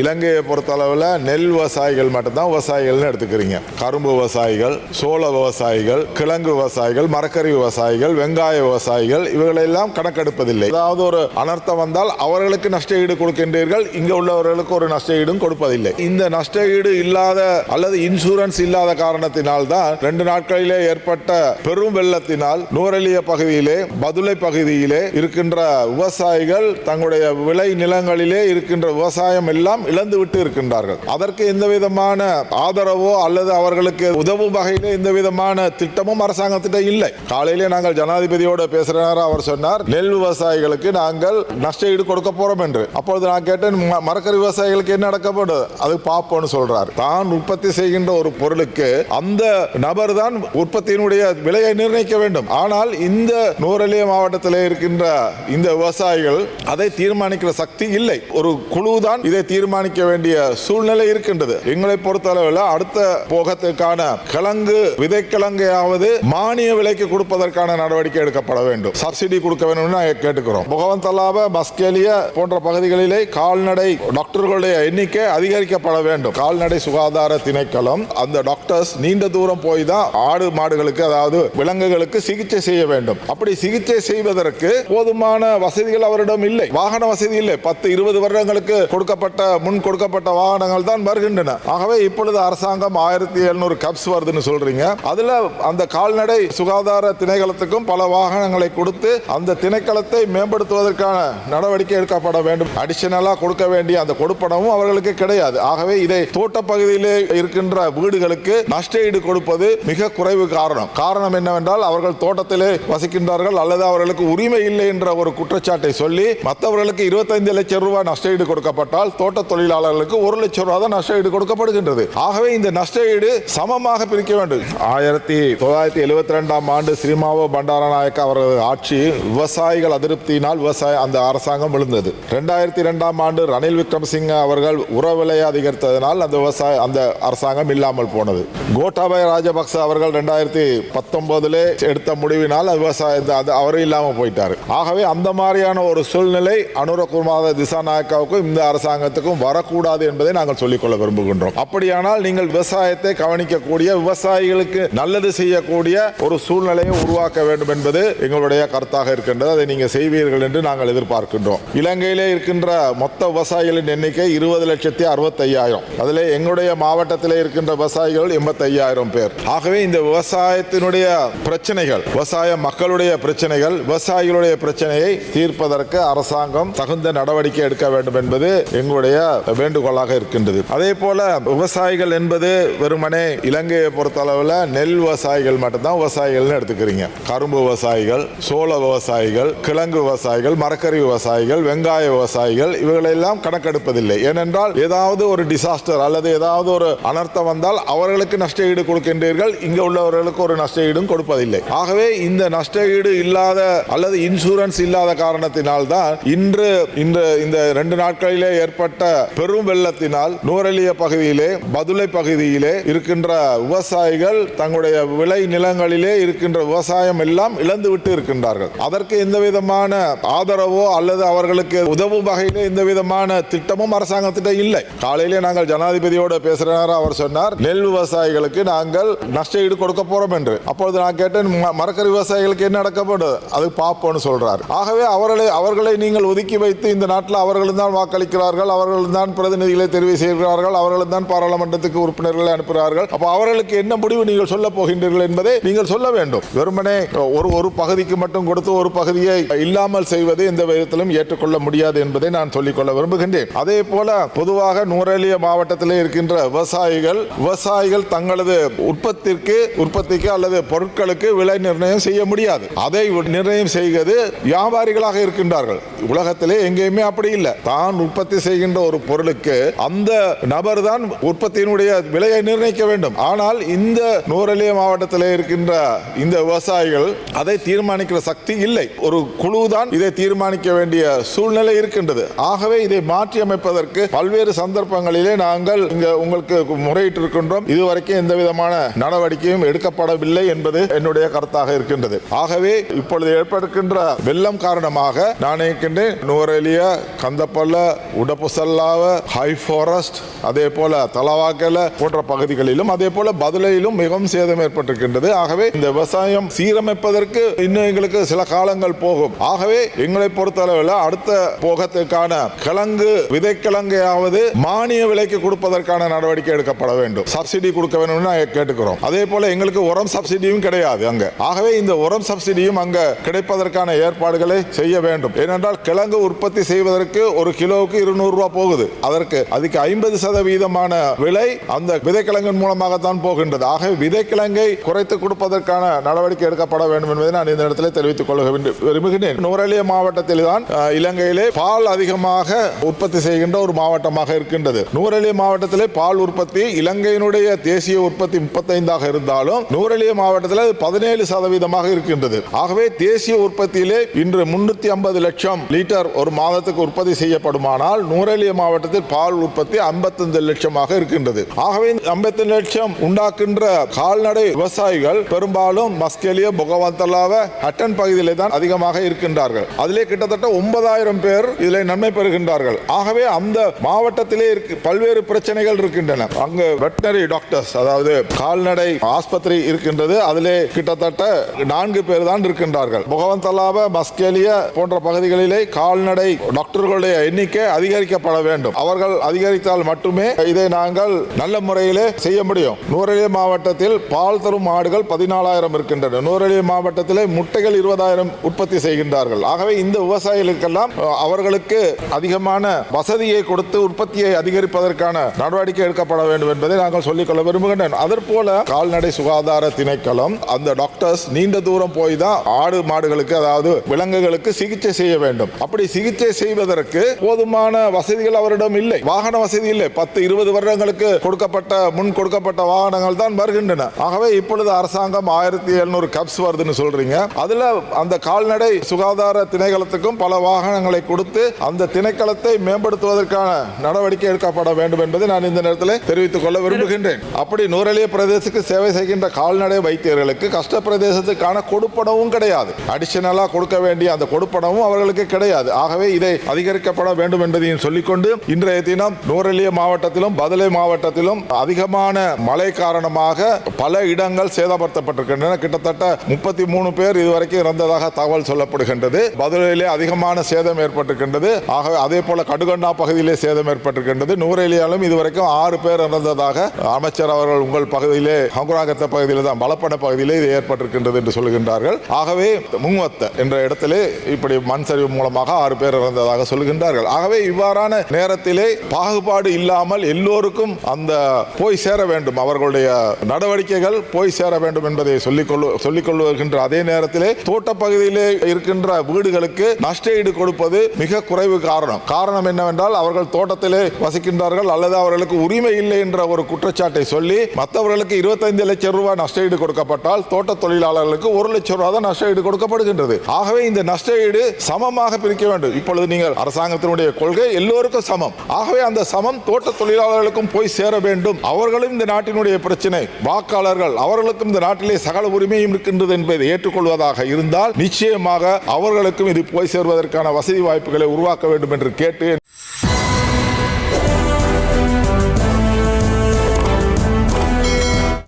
இலங்கையை பொறுத்தளவில் நெல் விவசாயிகள் மட்டும்தான் விவசாயிகள்னு எடுத்துக்கிறீங்க. கரும்பு விவசாயிகள் சோள விவசாயிகள் கிழங்கு விவசாயிகள் மரக்கறி விவசாயிகள் வெங்காய விவசாயிகள் இவர்களெல்லாம் கணக்கெடுப்பதில்லை. ஏதாவது ஒரு அனர்த்தம் வந்தால் அவர்களுக்கு நஷ்ட ஈடு கொடுக்கின்றீர்கள். இங்கே உள்ளவர்களுக்கு ஒரு நஷ்ட ஈடும் கொடுப்பதில்லை. இந்த நஷ்ட ஈடு இல்லாத அல்லது இன்சூரன்ஸ் இல்லாத காரணத்தினால் தான் ரெண்டு நாட்களிலே ஏற்பட்ட பெரும் வெள்ளத்தினால் நூரலிய பகுதியிலே பதுளை பகுதியிலே இருக்கின்ற விவசாயிகள் தங்களுடைய விளை நிலங்களிலே இருக்கின்ற விவசாயம் எல்லாம் இழந்து விட்டு இருக்கின்றார்கள். அதற்கு எந்த விதமான ஆதரவோ அல்லது அவர்களுக்கு உதவும் வகையில எந்த விதமான திட்டமும் அரசாங்கத்திட்ட இல்லை. காலையிலே நாங்கள் ஜனாதிபதியோட பேசுற நேரம் அவர் சொன்னார் நெல் விவசாயிகளுக்கு நாங்கள் நஷ்ட ஈடு கொடுக்க போறோம் என்று. அப்பொழுது நான் கேட்டேன் மரக்கறி விவசாயிகளுக்கு என்ன நடக்கப்படும் அது பார்ப்போம்னு சொல்றார். தான் உற்பத்தி செய்கின்ற ஒரு பொருளுக்கு அந்த நபர் தான் உற்பத்தியினுடைய விலையை நிர்ணயிக்க வேண்டும். ஆனால் இந்த நூரலிய மாவட்டத்தில் இருக்கின்ற இந்த விவசாயிகள் அதை தீர்மானிக்கிற சக்தி இல்லை. ஒரு குழு தான் இதை தீர்மானிக்க வேண்டிய சூழ்நிலை இருக்கின்றது. எங்களை பொறுத்தளவில் அடுத்த போகத்திற்கான கிழங்கு விதைக்கிழங்கையாவது மானிய விலைக்கு கொடுப்பதற்கான நடவடிக்கை எடுக்கப்பட வேண்டும். சப்சிடி கொடுக்க வேண்டும் கேட்டுக்கிறோம். முகவன் தலாப மஸ்கேலிய போன்ற பகுதிகளிலே கால்நடை டாக்டர்களுடைய எண்ணிக்கை அதிகரிக்கப்பட வேண்டும். கால்நடை சுகாதார திணைக்களம் அந்த டாக்டர்ஸ் நீண்ட தூரம் போய் தான் ஆடு மாடுகளுக்கு அதாவது விலங்குகளுக்கு சிகிச்சை செய்ய வேண்டும். அப்படி சிகிச்சை செய்வதற்கு போதுமான வசதிகள் அவரிடம் இல்லை. வாகன வசதி இல்லை. பத்து இருபது வருடங்களுக்கு கொடுக்கப்பட்ட முன் கொடுக்கப்பட்ட வாகனங்கள் தான் வருகின்றன. ஆகவே இப்பொழுது அரசாங்கம் ஆயிரத்தி எழுநூறு கப்ஸ் வருதுன்னு சொல்றீங்க. அதுல அந்த கால்நடை சுகாதார திணைக்களத்துக்கும் பல வாகனங்களை கொடுத்து அந்த திணைக்களத்தை மேம்படுத்துவதற்கான நடவடிக்கை எடுக்கப்பட வேண்டும். அடிஷனலா கொடுக்க வேண்டிய அந்த கொடுப்பனமும் அவர்களுக்கு கிடையாது. ஆகவே இதை தோட்டப்பகுதியிலே இருக்கின்ற வீடுகளுக்கு நஷ்ட ஈடு கொடுப்பது மிக குறைவு காரணம். காரணம் என்னவென்றால் அவர்கள் தோட்டத்திலே வசிக்கின்றார்கள் அல்லது அவர்களுக்கு உரிமை இல்லை என்ற ஒரு குற்றச்சாட்டை சொல்லி மற்றவர்களுக்கு இருபத்தைந்து லட்சம் ரூபாய் நஷ்ட ஈடு கொடுக்கப்பட்டால் தோட்ட தொழிலாளர்களுக்கு ஒரு லட்சம் ரூபாய் தான் நஷ்ட ஈடு கொடுக்கப்படுகின்றது. ஆகவே இந்த நஷ்ட ஈடு சமமாக பிரிக்க வேண்டும். ஆயிரத்தி தொள்ளாயிரத்தி எழுபத்தி ரெண்டாம் ஆண்டு ஸ்ரீமாவோ பண்டாரநாயக்க அவரது ஆட்சி விவசாயிகள் அதிருப்தியினால் விவசாய அந்த அரசாங்கம் விழுந்தது. ரெண்டாயிரத்தி ரெண்டாம் ஆண்டு ரணில் விக்ரமசிங்க அவர்கள் உர விலையை அதிகரித்ததனால் அந்த விவசாய அந்த அரசாங்கம் இல்லாமல் போனது. கோட்டாபய ராஜபக்ச அவர்கள் ரெண்டாயிரத்தி பத்தொன்பதுல எடுத்த முடிவினால் அது விவசாய அது அவரும் இல்லாமல் போயிட்டார். ஆகவே அந்த மாதிரியான ஒரு சூழ்நிலை அனுரகுமார திசாநாயக்காவுக்கும் இந்த அரசாங்கத்துக்கும் வரக்கூடாது என்பதை நாங்கள் சொல்லிக்கொள்ள விரும்புகின்றோம். அப்படியானால் நீங்கள் விவசாயத்தை கவனிக்கக்கூடிய விவசாயிகளுக்கு நல்லது செய்யக்கூடிய ஒரு சூழ்நிலையை உருவாக்க வேண்டும் என்பது எங்களுடைய கருத்தாக இருக்கின்றது. அதை நீங்கள் செய்வீர்கள் என்று நாங்கள் எதிர்பார்க்கின்றோம். இலங்கையிலே இருக்கின்ற மொத்த விவசாயிகளின் எண்ணிக்கை இருபது லட்சத்தி அறுபத்தையாயிரம். அதில் எங்களுடைய மாவட்டத்தில் இருக்கின்ற விவசாயிகள் எண்பத்தையாயிரம் பேர். ஆகவே இந்த விவசாயத்தினுடைய பிரச்சனைகள் விவசாய மக்களுடைய பிரச்சனைகள் விவசாயிகளுடைய பிரச்சனையை தீர்ப்பதற்கு அரசாங்கம் தகுந்த நடவடிக்கை எடுக்க வேண்டும் என்பது எங்களுடைய வேண்டுகோளாக இருக்கின்றது. அதே போல விவசாயிகள் என்பது வெறுமனே இலங்கையை பொறுத்தளவில் நெல் விவசாயிகள் மட்டும்தான் விவசாயிகள்னு எடுத்துக்கிறீங்க. கரும்பு விவசாயிகள் சோள விவசாயிகள் கிழங்கு விவசாயிகள் மரக்கறி விவசாயிகள் வெங்காய விவசாயிகள் இவர்களெல்லாம் கணக்கெடுப்பதில்லை. ஏனென்றால் ஏதாவது ஒரு டிசாஸ்டர் அல்லது ஏதாவது ஒரு அனர்த்தம் வந்தால் அவர்களுக்கு நஷ்ட ஈடு கொடுக்கின்றீர்கள். இங்கே உள்ளவர்களுக்கு ஒரு நஷ்ட ஈடும் கொடுப்பதில்லை. ஆகவே இந்த நஷ்ட ஈடு இல்லாத அல்லது இன்சூரன்ஸ் இல்லாத காரணத்தினால் தான் இன்று இந்த ரெண்டு நாட்களிலே ஏற்பட்ட பெரும் வெள்ளத்தினால் நூரலிய பகுதியிலே பதுளை பகுதியிலே இருக்கின்ற விவசாயிகள் தங்களுடைய விளை நிலங்களிலே இருக்கின்ற விவசாயம் எல்லாம் இழந்து விட்டு இருக்கின்றார்கள். அதற்கு எந்த விதமான ஆதரவோ அல்லது அவர்களுக்கு உதவும் வகையிலே எந்த விதமான திட்டமும் அரசாங்கத்திட்ட இல்லை. காலையிலே நாங்கள் ஜனாதிபதியோட பேசுற அவர் சொன்னார் நெல் விவசாயிகளுக்கு நாங்கள் நஷ்ட ஈடு கொடுக்க போறோம் என்று. அப்பொழுது நான் கேட்டேன் மரக்கறி விவசாயிகளுக்கு என்ன நடக்கப்படும் அது பார்ப்போம்னு சொல்றார். ஆகவே அவர்களை அவர்களை நீங்கள் ஒதுக்கி வைத்து இந்த நாட்டில் அவர்களும் தான் வாக்களிக்கிறார்கள் அவர்களும் தான் பிரதிநிதிகளை தெரிவு செய்கிறார்கள் அவர்களும் தான் பாராளுமன்றத்துக்கு உறுப்பினர்களை அனுப்புகிறார்கள். அப்போ அவர்களுக்கு என்ன முடிவு நீங்கள் சொல்ல போகின்றீர்கள் என்பதை நீங்கள் சொல்ல வேண்டும். வெறுமனே ஒரு ஒரு பகுதிக்கு மட்டும் கொடுத்து ஒரு பகுதியை இல்லாமல் செய்வது எந்த விதத்திலும் ஏற்றுக்கொள்ள முடியாது என்பதை நான் சொல்லிக்கொள்ள விரும்புகின்றேன். அதே போல பொதுவாக நூரேலிய மாவட்டத்திலே இருக்கின்ற விவசாயிகள் விவசாயிகள் தங்களது உற்பத்திற்கு உற்பத்திக்கு அல்லது பொருட்களுக்கு விலை நிர்ணயம் செய்ய முடியாது. அதை நிர்ணயம் செய்வது வியாபாரிகளாக இருக்கின்றார்கள். உலகத்திலே எங்கேயுமே அப்படி இல்லை. தான் உற்பத்தி செய்கின்ற ஒரு பொருளுக்கு அந்த நபர் தான் உற்பத்தியினுடைய விலையை நிர்ணயிக்க வேண்டும். ஆனால் இந்த நூரலிய மாவட்டத்தில் இருக்கின்ற இந்த விவசாயிகள் அதை தீர்மானிக்கிற சக்தி இல்லை. ஒரு குழு தான் இதை தீர்மானிக்க வேண்டிய சூழ்நிலை இருக்கின்றது. ஆகவே இதை மாற்றி அமைப்பதற்கு பல்வேறு சந்தர்ப்பங்களிலே நாங்கள் இங்க உங்களுக்கு முறையிட்டு இருக்கின்றோம் இதுவரைக்கும் எந்த விதமான நடவடிக்கையும் எடுக்கப்படவில்லை என்பது என்னுடைய கருத்தாக இருக்கின்றது. ஆகவே இப்பொழுது ஏற்படுகின்ற வெள்ளம் காரணமாக நான் இருக்கின்றேன் நூரலிய கந்தப்பள்ள உடப்புசல்ல கேரளாவ ஹை ஃபாரஸ்ட் அதே போல தலவாக்கல போன்ற பகுதிகளிலும் அதே போல பதிலையிலும் மிகவும் சேதம் ஏற்பட்டிருக்கின்றது. ஆகவே இந்த விவசாயம் சீரமைப்பதற்கு இன்னும் எங்களுக்கு சில காலங்கள் போகும். ஆகவே எங்களை பொறுத்தளவில் அடுத்த போகத்திற்கான கிழங்கு விதைக்கிழங்கையாவது மானிய விலைக்கு கொடுப்பதற்கான நடவடிக்கை எடுக்கப்பட வேண்டும். சப்சிடி கொடுக்க வேணும்னு கேட்டுக்கிறோம். அதே போல எங்களுக்கு உரம் சப்சிடியும் கிடையாது அங்க. ஆகவே இந்த உரம் சப்சிடியும் அங்க கிடைப்பதற்கான ஏற்பாடுகளை செய்ய வேண்டும். ஏனென்றால் கிழங்கு உற்பத்தி செய்வதற்கு ஒரு கிலோவுக்கு இருநூறு ரூபாய் போகுது. அதற்கு அதுக்கு ஐம்பது சதவீதமான விலை அந்த விதைக்கிழங்கின் மூலமாகத்தான் போகின்றது. ஆகவே விதைக்கிழங்கை குறைத்து கொடுப்பதற்கான நடவடிக்கை எடுக்கப்பட வேண்டும் என்பதை நான் இந்த இடத்துல தெரிவித்துக் கொள்ள விரும்புகிறேன் நுவரெலியா மாவட்டத்தில் தான் இலங்கையிலே பால் அதிகமாக உற்பத்தி செய்கின்ற ஒரு மாவட்டமாக இருக்கின்றது. நூரலிய மாவட்டத்திலே பால் உற்பத்தி இலங்கையினுடைய தேசிய உற்பத்தி முப்பத்தைந்தாக இருந்தாலும் நூரலிய மாவட்டத்தில் பதினேழு சதவீதமாக இருக்கின்றது. ஆகவே தேசிய உற்பத்தியிலே இன்று முன்னூத்தி ஐம்பது லட்சம் லிட்டர் ஒரு மாதத்துக்கு உற்பத்தி செய்யப்படுமானால் நூரலிய மாவட்டத்தில் பால் உற்பத்தி 55 லட்சமாக இருக்கின்றது. ஆகவே 55 லட்சம் உண்டாக்குகின்ற கால்நடை விவசாயிகள் பெரும்பாலும் மஸ்கெலிய புகவந்தலாவ ஹட்டன் பகுதியிலே தான் அதிகமாக இருக்கின்றார்கள். அதிலே கிட்டத்தட்ட ஒன்பதாயிரம் பேர் இதில் நன்மை பெறுகின்றார்கள். ஆகவே அந்த மாவட்டத்திலே இருக்கு பல்வேறு பிரச்சனைகள் இருக்கின்றன. அங்கு வெட்டினரி டாக்டர்ஸ் அதாவது கால்நடை ஆஸ்பத்திரி இருக்கின்றது. அதிலே கிட்டத்தட்ட நான்கு பேர் தான் இருக்கின்றார்கள். முகவந்தலாவ மஸ்கேலிய போன்ற பகுதிகளிலே கால்நடை டாக்டர்களுடைய எண்ணிக்கை அதிகரிக்கப்பட வேண்டும். அவர்கள் அதிகரித்தால் மட்டுமே இதை நாங்கள் நல்ல முறையிலே செய்ய முடியும். நூரெலிய மாவட்டத்தில் பால் தரும் மாடுகள் பதினாலாயிரம் இருக்கின்றன. நூரெலிய மாவட்டத்திலே முட்டைகள் இருபதாயிரம் உற்பத்தி செய்கின்றார்கள். ஆகவே இந்த விவசாயிகளுக்கெல்லாம் அவர்களுக்கு அதிகமான வசதியை கொடுத்து உற்பத்தியை அதிகரிப்பதற்கான நடவடிக்கை எடுக்கப்பட வேண்டும் என்பதை நாங்கள் சொல்லிக்கொள்ள விரும்புகின்றேன் அதற்போல கால்நடை சுகாதார திணைக்களம் அந்த டாக்டர்ஸ் நீண்ட தூரம் போய் தான் ஆடு மாடுகளுக்கு அதாவது விலங்குகளுக்கு சிகிச்சை செய்ய வேண்டும். அப்படி சிகிச்சை செய்வதற்கு போதுமான வசதிகள் அவரிடம் இல்லை. வாகன வசதி இல்லை. பத்து இருபது வருடங்களுக்கு கொடுக்கப்பட்ட முன் கொடுக்கப்பட்ட வாகனங்கள் தான் வருகின்றன. ஆகவே இப்பொழுது அரசாங்கம் ஆயிரத்தி எழுநூறு கப்ஸ் வருதுன்னு சொல்றீங்க. அதுல அந்த கால்நடை சுகாதார திணைக்களத்துக்கும் பல வாகனங்களை கொடுத்து அந்த திணைக்களத்தை மேம்படுத்துவதற்கான நடவடிக்கை எடுக்கப்பட வேண்டும் என்பதை நான் இந்த நேரத்தில் தெரிவித்துக் கொள்ள விரும்புகின்றேன். அப்படி நூறலிய பிரதேசத்துக்கு சேவை செய்கின்ற கால்நடை வைத்தியர்களுக்கு கஷ்ட பிரதேசத்துக்கான கொடுப்பனவும் கிடையாது. அடிஷனலா கொடுக்க வேண்டிய அந்த கொடுப்பனவும் அவர்களுக்கு கிடையாது. ஆகவே இதை அதிகரிக்கப்பட வேண்டும் என்பதையும் சொல்லிக்கொண்டு இன்றைய தினம் நூறலிய மாவட்டத்திலும் பதிலை மாவட்டத்திலும் அதிகமான மழை காரணமாக பல இடங்கள் சேதப்படுத்தப்பட்டிருக்கின்றன. கிட்டத்தட்ட முப்பத்தி மூணு பேர் இதுவரைக்கும் இறந்ததாக தகவல் சொல்லப்படுகின்றது. பதுளையிலே அதிகமான சேதம் ஏற்பட்டிருக்கின்றது. ஆகவே அதே போல கடுகண்டா பகுதியிலே சேதம் ஏற்பட்டிருக்கின்றது. நூரெலியாலும் இதுவரைக்கும் ஆறு பேர் இறந்ததாக அமைச்சர் அவர்கள் உங்கள் பகுதியிலே ஹங்குராகத்த பகுதியில் தான் பலப்பட பகுதியிலே இது ஏற்பட்டிருக்கின்றது என்று சொல்கின்றார்கள். ஆகவே முங்கவத்த என்ற இடத்திலே இப்படி மண் சரிவு மூலமாக ஆறு பேர் இறந்ததாக சொல்கின்றார்கள். ஆகவே இவ்வாறான நேரத்திலே பாகுபாடு இல்லாமல் எல்லோருக்கும் அந்த போய் சேர வேண்டும். அவர்களுடைய நடவடிக்கைகள் போய் சேர வேண்டும் என்பதை சொல்லிக்கொள்ளு சொல்லிக் கொள்ளுகின்ற அதே நேரத்திலே தோட்டப்பகுதியிலே இருக்கின்ற வீடுகளுக்கு நஷ்டஈடு கொடுப்பது மிக குறைவு காரணம். காரணம் என்னவென்றால் அவர்கள் தோட்டத்திலே வசிக்கின்றார்கள் அல்லது அவர்களுக்கு உரிமை இல்லை என்ற ஒரு குற்றச்சாட்டை சொல்லி மற்றவர்களுக்கு இருபத்தைந்து லட்சம் ரூபாய் நஷ்டஈடு கொடுக்கப்பட்டால் தோட்ட தொழிலாளர்களுக்கு ஒரு லட்சம் ரூபாய் தான் நஷ்டஈடு கொடுக்கப்படுகின்றது. ஆகவே இந்த நஷ்டஈடு சமமாக பிரிக்க வேண்டும். இப்பொழுது நீங்கள் அரசாங்கத்தினுடைய கொள்கை எல்லோருக்கும் சமம். ஆகவே அந்த சமம் தோட்ட தொழிலாளர்களுக்கும் போய் சேர வேண்டும். அவர்களும் இந்த நாட்டினுடைய பிரச்சனை. வாக்காளர்கள் அவர்களுக்கும் இந்த நாட்டிலே சகல உரிமையும் இருக்கின்றது என்பதை ஏற்றுக்கொள்வதாக இருந்தால் நிச்சயமாக அவர்களுக்கும் இது போய் சேர்வதற்கான வசதி வாய்ப்புகளை உருவாக்க வேண்டும் என்று கேட்டு